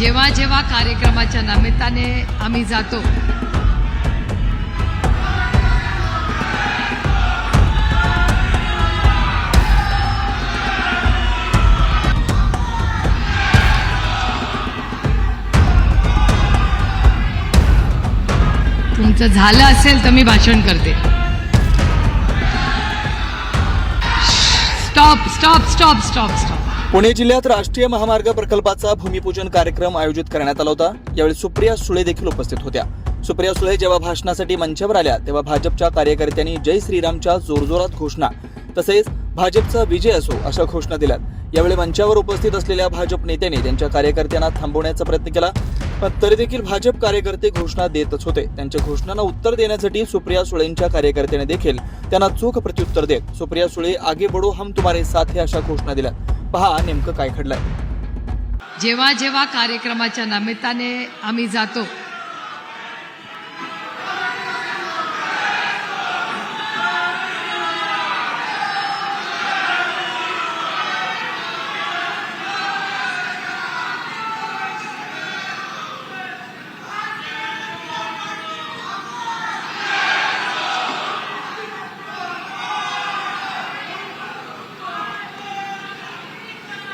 जेव्हा जेव्हा कार्यक्रमाच्या निमित्ताने आम्ही जातो तुमचं झालं असेल तर मी भाषण करते. Stop stop stop stop stop Pune जिल्ह्यात राष्ट्रीय महामार्ग प्रकल्पाचा भूमिपूजन कार्यक्रम आयोजित करण्यात आला होता. यावेळी सुप्रिया सुळे देखील उपस्थित होत्या. सुप्रिया सुळे जेव्हा भाषणासाठी मंचावर आल्या तेव्हा भाजपच्या कार्यकर्त्यांनी जय श्रीरामच्या जोरजोरात घोषणा तसेच भाजपचा विजय असो अशा घोषणा दिल्यात. यावेळी मंचावर उपस्थित असलेल्या भाजप नेत्यांनी त्यांच्या कार्यकर्त्यांना थांबवण्याचा प्रयत्न केला पण तरी देखील भाजप कार्यकर्ते घोषणा देतच होते. त्यांच्या घोषणांना उत्तर देण्यासाठी सुप्रिया सुळेंच्या कार्यकर्त्याने देखील त्यांना चोख प्रत्युत्तर देत सुप्रिया सुळे आगे बडो हम तुम्हारे साथ हे अशा घोषणा दिल्या पहा नेमकं काय घडलंय. जेव्हा जेव्हा कार्यक्रमाच्या निमित्ताने आम्ही जातो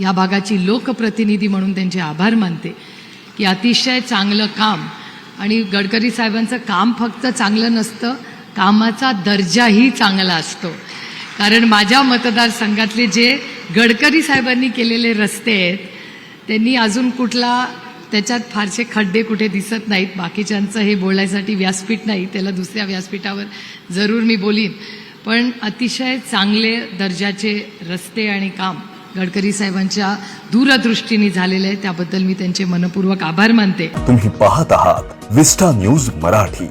या भागाची लोकप्रतिनिधी म्हणून त्यांचे आभार मानते. की अतिशय चांगलं काम आणि गडकरी साहेबांचं काम फक्त चांगलं नसतं कामाचा दर्जाही चांगला असतो. कारण माझ्या मतदारसंघातले जे गडकरी साहेबांनी केलेले रस्ते आहेत त्यांनी अजून कुठला त्याच्यात फारसे खड्डे कुठे दिसत नाहीत बाकीच्यांचं हे बोलायसाठी व्यासपीठ नाही त्याला दुसऱ्या व्यासपीठावर जरूर मी बोलीन. पण अतिशय चांगले दर्जाचे रस्ते आणि काम गडकरी साहेबांच्या दूरदृष्टीने झालेले आहे. त्याबद्दल मी त्यांचे मनपूर्वक आभार मानते. तुम्ही पाहत आहात विस्टा न्यूज मराठी.